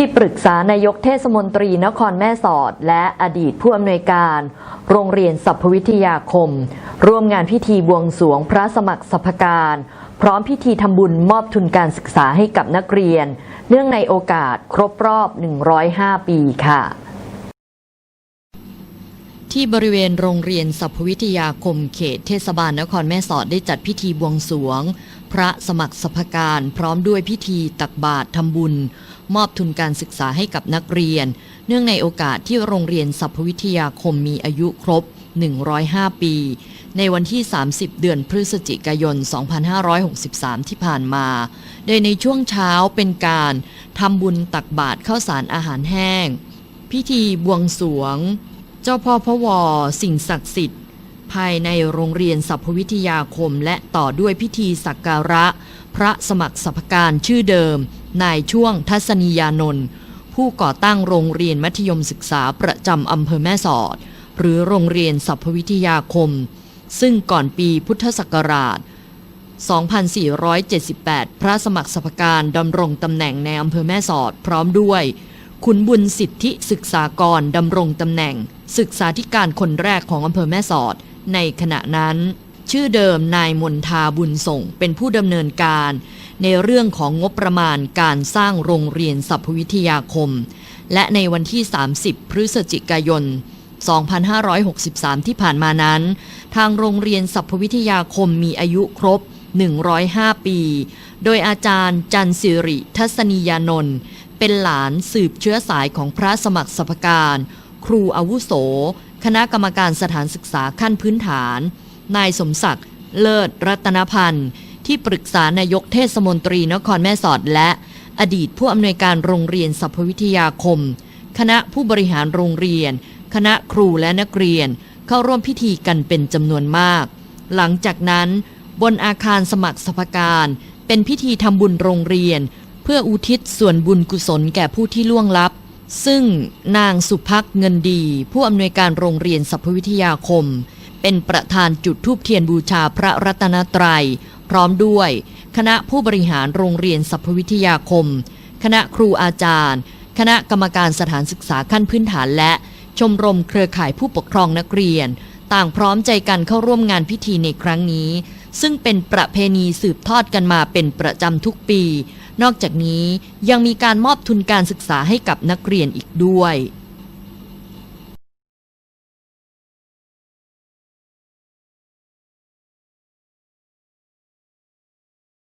ที่ปรึกษานายกเทศมนตรีนครแม่สอด และอดีตผู้อำนวยการ โรงเรียนสัพพวิทยาคม ร่วมงานพิธีบวงสวงพระสมัครสัพการ พร้อมพิธีทำบุญมอบทุนการศึกษาให้กับนักเรียน เนื่องในโอกาสครบรอบ 105 ปีค่ะ ที่บริเวณโรงเรียนสัพวิทยาคมเขตเทศบาลนครแม่สอดได้จัดพิธีบวงสวง พระสมัครสัพพการพร้อมด้วยพิธีตักบาตรทำบุญ มอบทุนการศึกษาให้กับนักเรียน เนื่องในโอกาสที่โรงเรียนสัพวิทยาคมมีอายุครบ 105 ปี ในวันที่ 30 เดือนพฤศจิกายน 2563 ที่ผ่านมา โดยในช่วงเช้าเป็นการทำบุญตักบาตรข้าวสารอาหารแห้ง พิธีบวงสวง จ้าพ่อพระวอสิ่งศักดิ์สิทธิ์ ภายในโรงเรียนสัพวิทยาคมและต่อด้วยพิธีสักการะ พระสมัครสัพการชื่อเดิม นายช่วงทัศนียานนท์ผู้ก่อตั้งโรงเรียนมัธยมศึกษาประจำอำเภอแม่สอด หรือโรงเรียนสัพวิทยาคม ซึ่งก่อนปีพุทธศักราช 2478 พระสมัครสัพการดำรงตำแหน่งในอำเภอแม่สอดพร้อมด้วยขุนบุญสิทธิศึกษากรดำรงตำแหน่ง ศึกษาธิการคนแรกของอำเภอแม่สอด ในขณะนั้น ชื่อเดิมนายมนทาบุญส่งเป็นผู้ดำเนินการ ในเรื่องของงบประมาณการสร้างโรงเรียนสัพพวิทยาคม และในวันที่ 30 พฤศจิกายน 2563 ที่ผ่านมานั้น ทางโรงเรียนสัพพวิทยาคมมีอายุครบ 105 ปี โดยอาจารย์จันสิริทัศนียานนท์เป็นหลานสืบเชื้อสายของพระสมัครสัพพการ ครูอาวุโส คณะกรรมการสถานศึกษาขั้นพื้นฐาน นายสมศักดิ์เลิศรัตนพันธ์ ที่ปรึกษานายกเทศมนตรีนครแม่สอดและอดีตผู้อำนวยการโรงเรียนสัพพวิทยาคม คณะผู้บริหารโรงเรียน คณะครูและนักเรียน เข้าร่วมพิธีกันเป็นจำนวนมาก หลังจากนั้นบนอาคารสมัครสภการเป็นพิธีทำบุญโรงเรียน เพื่ออุทิศส่วนบุญกุศลแก่ผู้ที่ล่วงลับ ซึ่งนางสุภักเงินดี ผู้อำนวยการโรงเรียนสัพพวิทยาคม เป็นประธานจุดธูปเทียนบูชาพระรัตนตรัย พร้อมด้วย คณะผู้บริหารโรงเรียนสัพพวิทยาคม คณะครูอาจารย์ คณะกรรมการสถานศึกษาขั้นพื้นฐานและชมรมเครือข่ายผู้ปกครองนักเรียน ต่างพร้อมใจกันเข้าร่วมงานพิธีในครั้งนี้ ซึ่งเป็นประเพณีสืบทอดกันมาเป็นประจำทุกปี นอกจากนี้ยังมีการมอบทุนการศึกษาให้กับนักเรียนอีกด้วย